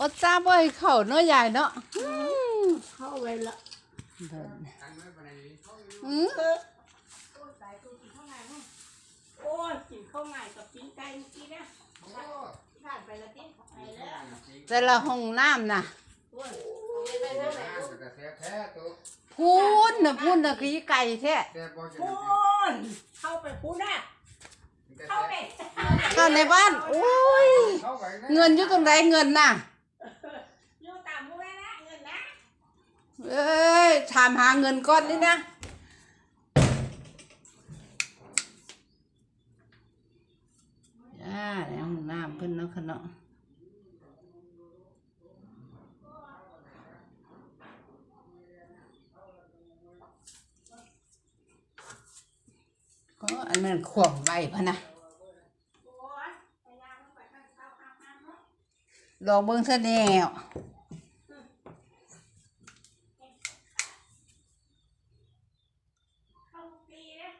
อดจ้าบ่ให้เข้าเนาะยายเนาะอืมเข้าไว้ละเดินอันไม่เป็นไรเขาอยู่อืมเออโอ้ยกินข้าวไงมั้งโอ้ยกินข้าวไงกับปิ้งไก่เมื่อกี้นะอ้ผ่านไปแล้วติไปแล้วแต่ละห้องน้ำน่ะโอ้ยไปทางไหนลูกแต่แท้แท้ตัวพูนน่ะพูนน่ะขี้ไก่แท้พูนเข้าไปพูนน่ะเข้าไปเข้าในบ้านโอ้ย เงินอยู่ตรงไหนเงินน่ะอยู่ตามมือนะเงินนะเอ้ยถามหาเงินก้อนนี่นะอ่าในห้องน้ำเพิ่นเนาะค่ะเนาะก็อันนั้นขวางไว้พะนะ โอ้ยไปย่างไปข้างเท้าอาบน้ำเนาะ ลองเบิ่งซะแนวเข้าปีนะ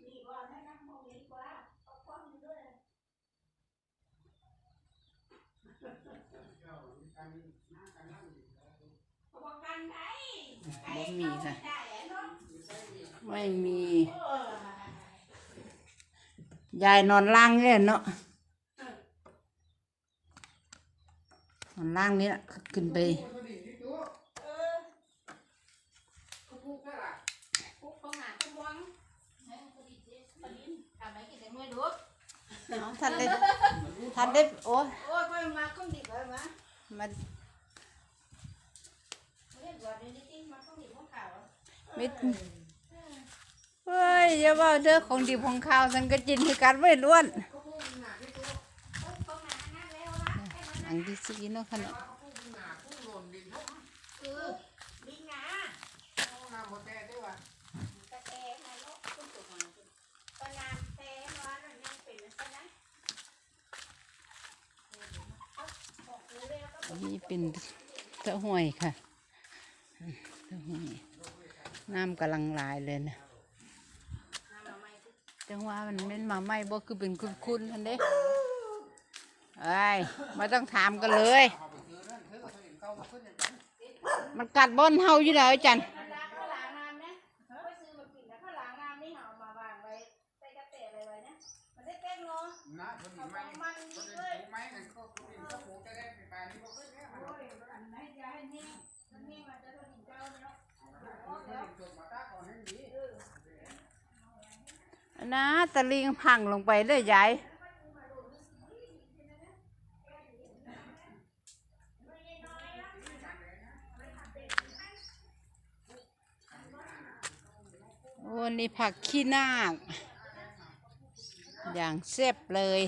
มีก่อนให้นั่งมองดีกว่าเอาป้อมด้วยประกันได้บ่มีค่ะได้เนาะไม่มีเออยายนอนล่างเนี่ยเนาะ นอนล่างนี้ล่ะขึ้นไปเออปุ๊กเข้าหาขมวงปลินทำไมกินแต่เมื่อดูเอาท่านได้ท่านได้โอ้ยโอ้ยไปมาข้องดิบเลยมามันเรียกว่าเดี๋ยวนี้มาข้องดิบข้องขาวมิดเฮ้ยอย่าว่าเด้อของดีของข้าวฉันก็จินคือกันไม่ล้วน ข้องหาหน้าแล้วละ อันที่สีเนาะค่ะเนาะนี่เป็นต้าห้วยค่ะต้าห้วยน้ำกำลังลายเลยนะจังว่ามันเม็นมาไหม่บ่คือเป็นคุณๆทันเด้ ไอ้ยไม่ต้องถามกันเลย มันกัดบอนเฮาอยู่แล้วจันข้าวหลามน้ำนะไปซื้อมากินนะข้าวหลามน้ำนี่เอามาวางไว้ใส่กระเตะอะไรไว้นะมันได้เต้นเนาะนะคนนี้ไม่คนนี้ไม่กันก็คุณก็ผูกจะได้ไปนี่ก็ขึ้นเนี่ยมันโอ้ยอันไหนจะให้เนี่ยมันนี่มันจะโดนหินเจ้าเนาะจบมาตาก่อนให้ดีนะตะลิงพังลงไปเลยยาย โอ้นี่ผักขี้นาค อย่างเซ็บเลย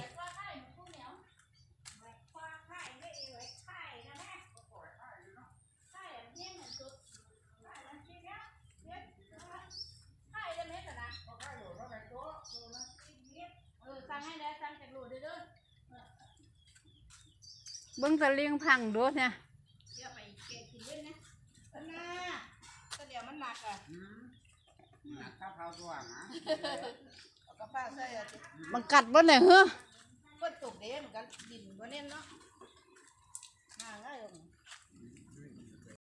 เบิ้งตะเลิงพังดูเนี่ยเดี๋ยวไปเกะกินเล่นนะนะเดี๋ยวมันหนักอะ ข้าวเผาตัวนะเอากระเพราใส่อะมันกัดบ่เนี่ยเฮ้อ ฝนตกเด้มันก็ดินบ่เน่นเนาะห่างง่ายลง